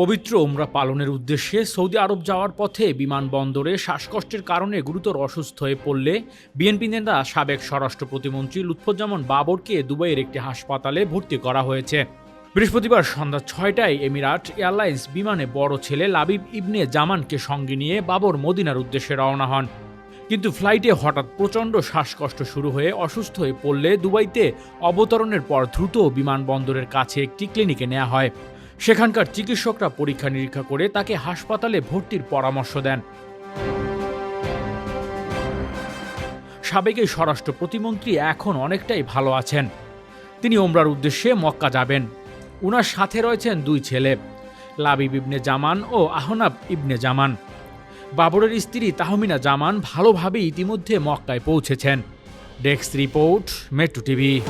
পবিত্র ওমরা পালনের উদ্দেশ্যে সৌদি আরব যাওয়ার পথে বিমানবন্দরে শ্বাসকষ্টের কারণে গুরুতর অসুস্থ হয়ে পড়লে বিএনপি নেতা সাবেক স্বরাষ্ট্র প্রতিমন্ত্রী লুৎফুজ্জামান বাবরকে দুবাইয়ের একটি হাসপাতালে ভর্তি করা হয়েছে। বৃহস্পতিবার সন্ধ্যা ছয়টায় এমিরাট এয়ারলাইন্স বিমানে বড় ছেলে লাবিব ইবনে জামানকে সঙ্গে নিয়ে বাবর মদিনার উদ্দেশ্যে রওনা হন। কিন্তু ফ্লাইটে হঠাৎ প্রচণ্ড শ্বাসকষ্ট শুরু হয়ে অসুস্থ হয়ে পড়লে দুবাইতে অবতরণের পর দ্রুত বিমানবন্দরের কাছে একটি ক্লিনিকে নেওয়া হয়। সেখানকার চিকিৎসকরা পরীক্ষা নিরীক্ষা করে তাকে হাসপাতালে ভর্তির পরামর্শ দেন। সাবেক স্বরাষ্ট্র প্রতিমন্ত্রী এখন অনেকটাই ভালো আছেন। তিনি ওমরার উদ্দেশ্যে মক্কা যাবেন। উনার সাথে রয়েছেন দুই ছেলে লাবিব ইবনে জামান ও আহনাব ইবনে জামান। বাবরের স্ত্রী তাহমিনা জামান ভালোভাবে ইতিমধ্যে মক্কায় পৌঁছেছেন। Desk report, metro TV.